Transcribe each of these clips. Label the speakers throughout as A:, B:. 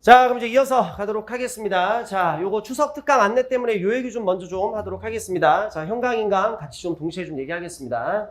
A: 자, 그럼 이제 이어서 가도록 하겠습니다. 자, 요거 추석 특강 안내 때문에 요 얘기 좀 먼저 좀 하도록 하겠습니다. 자, 현강인강 같이 좀 동시에 좀 얘기하겠습니다.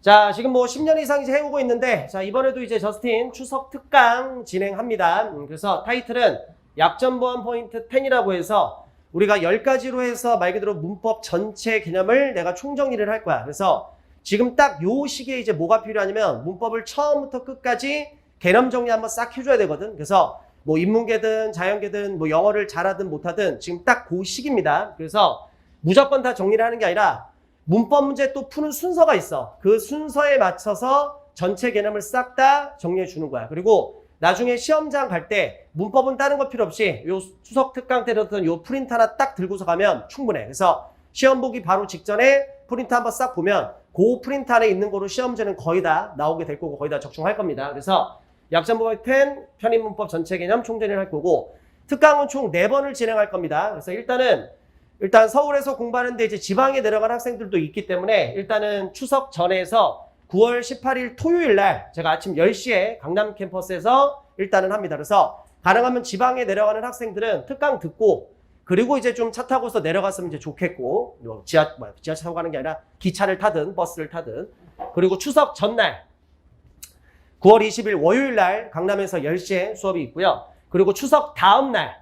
A: 자, 지금 뭐 10년 이상 이제 해오고 있는데, 자, 이번에도 이제 저스틴 추석 특강 진행합니다. 음, 그래서 타이틀은 약점 보완 포인트 10이라고 해서 우리가 10가지로 해서 말 그대로 문법 전체 개념을 내가 총정리를 할 거야. 그래서 지금 딱 요 시기에 이제 뭐가 필요하냐면 문법을 처음부터 끝까지 개념 정리 한번 싹 해줘야 되거든. 그래서 뭐 인문계든 자연계든 뭐 영어를 잘하든 못하든 지금 딱 그 시기입니다. 그래서 무조건 다 정리를 하는 게 아니라 문법 문제 또 푸는 순서가 있어. 그 순서에 맞춰서 전체 개념을 싹 다 정리해 주는 거야. 그리고 나중에 시험장 갈 때 문법은 다른 거 필요 없이 요 추석 특강 때 들었던 요 프린트 하나 딱 들고서 가면 충분해. 그래서 시험 보기 바로 직전에 프린트 한번 싹 보면 그 프린트 안에 있는 거로 시험지는 거의 다 나오게 될 거고 거의 다 적중할 겁니다. 그래서 약점보기 10 편입문법 전체 개념 총정리를 할 거고 특강은 총 4번을 진행할 겁니다. 그래서 일단은 일단 서울에서 공부하는데 이제 지방에 내려간 학생들도 있기 때문에 일단은 추석 전에서 9월 18일 토요일 날 제가 아침 10시에 강남 캠퍼스에서 일단은 합니다. 그래서 가능하면 지방에 내려가는 학생들은 특강 듣고 그리고 이제 좀 차 타고서 내려갔으면 이제 좋겠고 뭐 지하 뭐 지하철 타고 가는 게 아니라 기차를 타든 버스를 타든 그리고 추석 전날 9월 20일 월요일 날 강남에서 10시에 수업이 있고요. 그리고 추석 다음 날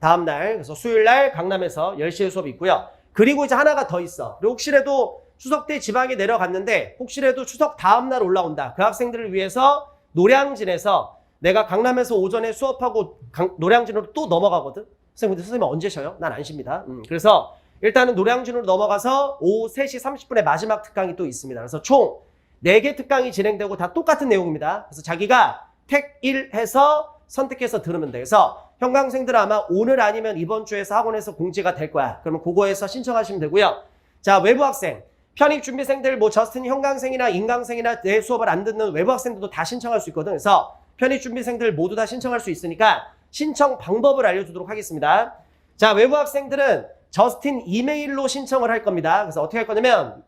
A: 다음 날 그래서 수요일 날 강남에서 10시에 수업이 있고요. 그리고 이제 하나가 더 있어. 그리고 혹시라도 추석 때 지방에 내려갔는데 혹시라도 추석 다음 날 올라온다. 그 학생들을 위해서 노량진에서 내가 강남에서 오전에 수업하고 강- 노량진으로 또 넘어가거든. 선생님, 근데 선생님 언제 쉬어요? 난 안 쉽니다. 음, 그래서 일단은 노량진으로 넘어가서 오후 3시 30분에 마지막 특강이 또 있습니다. 그래서 총 4개 특강이 진행되고 다 똑같은 내용입니다. 그래서 자기가 택 1 해서 선택해서 들으면 돼. 그래서 현강생들 아마 오늘 아니면 이번 주에서 학원에서 공지가 될 거야. 그러면 그거에서 신청하시면 되고요. 자, 외부 학생. 편입 준비생들, 뭐 저스틴 현강생이나 인강생이나 내 수업을 안 듣는 외부 학생들도 다 신청할 수 있거든. 그래서 편입 준비생들 모두 다 신청할 수 있으니까 신청 방법을 알려주도록 하겠습니다. 자, 외부 학생들은 저스틴 이메일로 신청을 할 겁니다. 그래서 어떻게 할 거냐면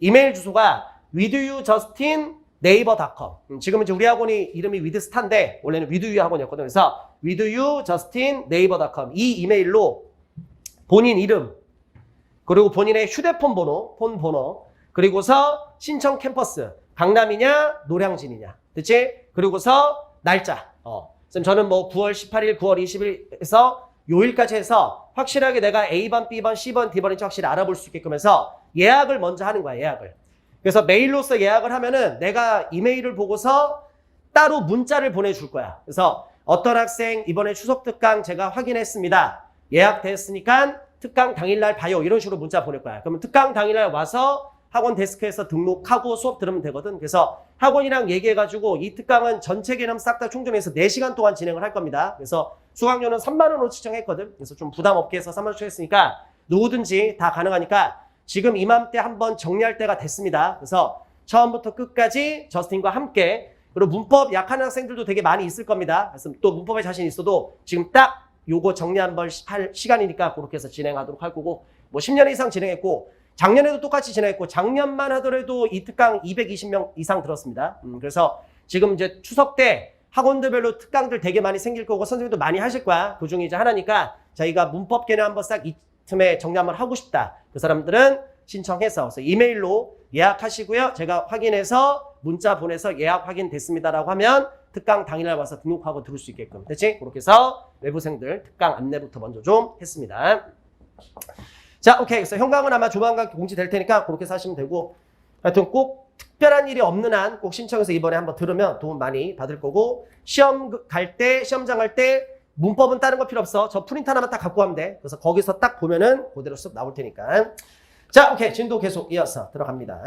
A: 이메일 주소가 widyou.justin 네이버닷컴. 음, 지금 이제 우리 학원이 이름이 위드스타인데 원래는 위드유 학원이었거든요. 그래서 위드유 저스틴 네이버닷컴 이 이메일로 본인 이름 그리고 본인의 휴대폰 번호, 폰 번호 그리고서 신청 캠퍼스 강남이냐 노량진이냐, 그치? 그리고서 날짜. 어. 쌤 저는 뭐 9월 18일, 9월 20일에서 요일까지 해서 확실하게 내가 A번, B번, C번, D번인지 확실히 알아볼 수 있게끔 해서 예약을 먼저 하는 거야, 예약을. 그래서 메일로서 예약을 하면은 내가 이메일을 보고서 따로 문자를 보내줄 거야. 그래서 어떤 학생 이번에 추석 특강 제가 확인했습니다. 예약됐으니까 특강 당일날 봐요. 이런 식으로 문자 보낼 거야. 그러면 특강 당일날 와서 학원 데스크에서 등록하고 수업 들으면 되거든. 그래서 학원이랑 얘기해가지고 이 특강은 전체 개념 싹 다 총정해서 4시간 동안 진행을 할 겁니다. 그래서 수강료는 3만원으로 측정했거든. 그래서 좀 부담 없게 해서 3만원 측정했으니까 누구든지 다 가능하니까 지금 이맘때 한번 정리할 때가 됐습니다. 그래서 처음부터 끝까지 저스틴과 함께 그리고 문법 약한 학생들도 되게 많이 있을 겁니다. 그래서 또 문법에 자신 있어도 지금 딱 요거 정리 한번 할 시간이니까 그렇게 해서 진행하도록 할 거고 뭐 10년 이상 진행했고 작년에도 똑같이 진행했고 작년만 하더라도 이 특강 220명 이상 들었습니다. 음, 그래서 지금 이제 추석 때 학원들별로 특강들 되게 많이 생길 거고 선생님도 많이 하실 거야. 그 중에 이제 하나니까 저희가 문법 개념 한번 싹이 틈에 정리 한번 하고 싶다. 그 사람들은 신청해서 그래서 이메일로 예약하시고요. 제가 확인해서 문자 보내서 예약 확인됐습니다라고 하면 특강 당일날 와서 등록하고 들을 수 있게끔 됐지? 그렇게 해서 외부생들 특강 안내부터 먼저 좀 했습니다. 자, 오케이. 그래서 현강은 아마 조만간 공지될 테니까 그렇게 하시면 되고 하여튼 꼭 특별한 일이 없는 한 꼭 신청해서 이번에 한번 들으면 도움 많이 받을 거고 시험 갈 때 시험장 갈때 문법은 다른 거 필요 없어. 저 프린트 하나만 딱 갖고 가면 돼. 그래서 거기서 딱 보면은 그대로 쓱 나올 테니까. 자, 오케이. 진도 계속 이어서 들어갑니다.